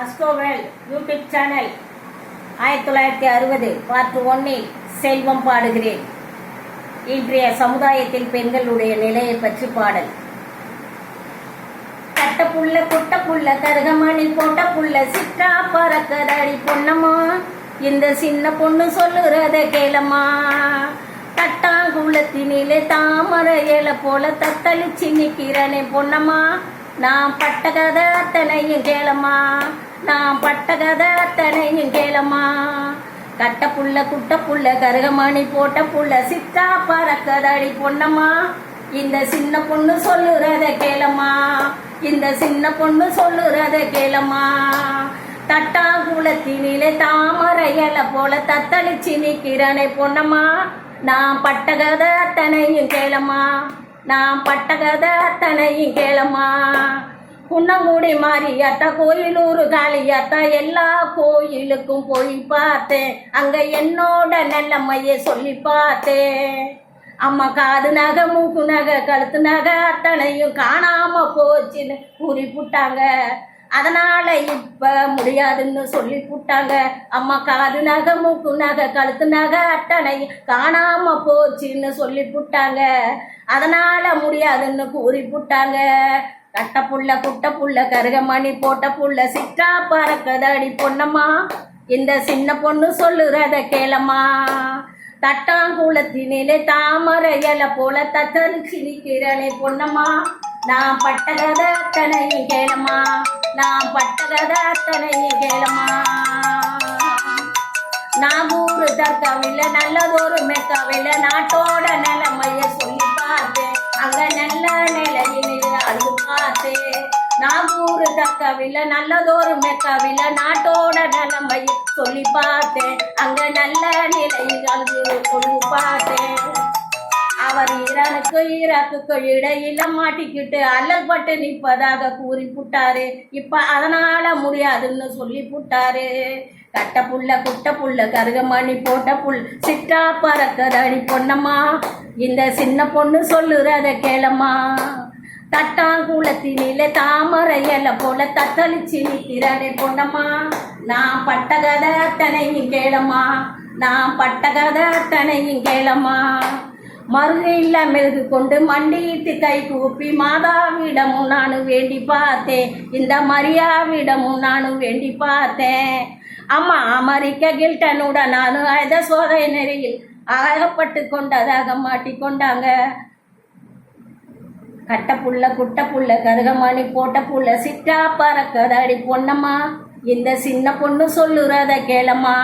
அஸ்கோவேல் YouTube channel. ஆயிரத்தி தொள்ளாயிரத்தி அறுபது பார்ட் ஒன்னில் செல்வம் பாடுகிறேன். இன்றைய சமுதாயத்தில் பெண்களுடைய நிலையை பற்றி பாடல். கட்ட புள்ள கொட்ட புள்ள கருகமணி போட்ட புள்ள சிற்றா பறக்கதடி பொன்னம்மா. இந்த சின்ன பொண்ணு சொல்லுறத கேளம்மா. தட்டாங்குளத்தினிலே தாமரை இலை போல தத்தளிச்சு நிக்கிறனே பொன்னம்மா. நான் பட்ட கதை அத்தனையும் கேளம்மா. நான் பட்ட கதை அத்தனையும் கேளம்மா. கட்ட புள்ள குட்ட புள்ள கருகமணி போட்ட புள்ள சித்தா பறக்கதடி பொன்னம்மா. இந்த சின்ன பொண்ணு சொல்லுறத கேளம்மா. இந்த சின்ன பொண்ணு சொல்லுறத கேளம்மா. தட்டாங்குளத்தினிலே தாமரை இலை போல தத்தளிச்சு நிக்கிறனே பொன்னம்மா. நான் பட்ட கதை அத்தனையும் கேளம்மா. நான் பட்ட கதை அத்தனையும் கேளம்மா. குன்னங்குடி மாறியாத்தா கோயிலூர் காளியாத்தா எல்லா கோயிலுக்கும் போய் பார்த்தேன். அங்க என்னோட நல்லம்மைய சொல்லி பார்த்தேன். அம்மா காது நகை மூக்கு நகை கழுத்து நகை அத்தனையும் காணாம போச்சுன்னு கூறி அதனால இப்ப முடியாதுன்னு சொல்லி புட்டாங்க அம்மா காது நகை மூக்கு நகை கழுத்து நகை அட்டனை காணாம போச்சுன்னு சொல்லி புட்டாங்க அதனால முடியாதுன்னு கூறி புட்டாங்க கட்ட புள்ள குட்ட புள்ள கருகமணி போட்ட புள்ள சிற்றா பறக்கதடி பொன்னம்மா. இந்த சின்ன பொண்ணு சொல்லுறத கேளம்மா. தட்டாங்குளத்தினிலே தாமரை இலை போல தத்தளிச்சு சிரிக்கிறனே பொன்னம்மா. நான் பட்ட கதை அத்தனையும் கேளம்மா. நான் பட்ட கதை அத்தனையும் கேளம்மா. ஊரு தர்காவில் நல்லதொரு மெக்காவில் நாட்டோட நிலைமைய சொல்லி பார்த்தேன் நாகூர் தர்காவில் நல்லதொரு மெக்காவில் நாட்டோட நிலைமை சொல்லி பார்த்தேன். அங்க நல்ல நிலைகள் சொல்லி பார்த்தேன். அவர் ஈரானுக்கு ஈராக்குக்கு இடையில மாட்டிக்கிட்டு அல்லல் பட்டு நிற்பதாக கூறி புட்டாரு இப்ப அதனால முடியாதுன்னு சொல்லி புட்டாரு. கட்ட புள்ள குட்ட புள்ள கருகமணி போட்ட புல் சிட்டா பறக்கதடி பொண்ணம்மா இந்த சின்ன பொண்ணு சொல்லுறத கேளம்மா. தட்டாங்குளத்தினிலே தாமரை போல தத்தளிச்சு நிற்கிறனே பொண்ணம்மா நான் பட்ட கதை அத்தனையும் கேளம்மா. நான் பட்ட கதை அத்தனையும் கேளம்மா மருகையில் மெழுகு கொண்டு மண்டியிட்டு கை கூப்பி மாதாவிடமும் நானும் வேண்டி பார்த்தேன். இந்த மரியாவிடமும் நானும் வேண்டி பார்த்தேன். அம்மா அமெரிக்க கில்டனுடன் நானும் அத சோதனை நெறியில் அகப்பட்டு கொண்டதாக மாட்டிக்கொண்டாங்க கட்டப்புள்ள குட்டப்புள்ள கருகமணி போட்டப்புள்ள சிற்றா பறக்கதடி பொண்ணம்மா இந்த சின்ன பொண்ணு சொல்லுறத கேளம்மா.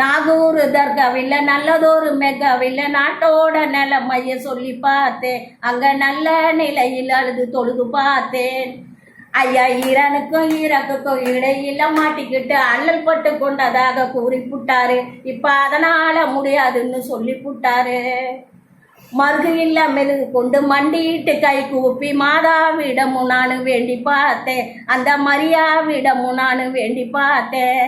நாகூர் தர்காவில் நல்லதொரு மெகாவில் நாட்டோட நிலைமைய சொல்லி பார்த்தேன். அங்கே நல்ல நிலையில் அழுது தொழுது பார்த்தேன். ஐயா ஈரானுக்கும் ஈராக்குக்கும் இடையில மாட்டிக்கிட்டு அல்லல் பட்டு கொண்டதாக கூறிப்புட்டாரு இப்போ அதனால் முடியாதுன்னு சொல்லிப்புட்டாரு புட்டாரு மெருகு கொண்டு மண்டிட்டு கை கூப்பி மாதாவிடமும் நானும் வேண்டி பார்த்தேன் அந்த மரியாவிடமும் நானும் வேண்டி பார்த்தேன்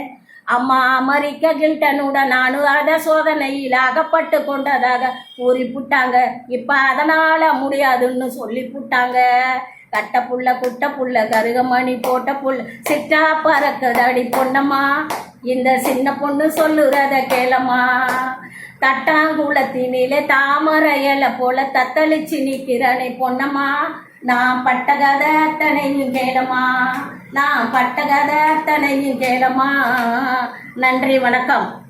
அம்மா அமெரிக்க கில்டனோட நானும் அட சோதனையில் அகப்பட்டு கொண்டதாக கூறி புட்டாங்க இப்போ அதனால் முடியாதுன்னு சொல்லி புட்டாங்க. கட்ட புள்ள குட்ட புள்ள கருகமணி போட்ட புள்ள சிட்டா பறக்குதடி பொண்ணம்மா இந்த சின்ன பொண்ணு சொல்லுறத கேளம்மா. தட்டாங்குளத்தினிலே தாமரையல போல தத்தளிச்சு நிற்கிறனே பொன்னம்மா. நான் பட்ட கதை அத்தனையும் கேளம்மா. நான் பட்ட கதை அத்தனையும் கேளம்மா. நன்றி வணக்கம்.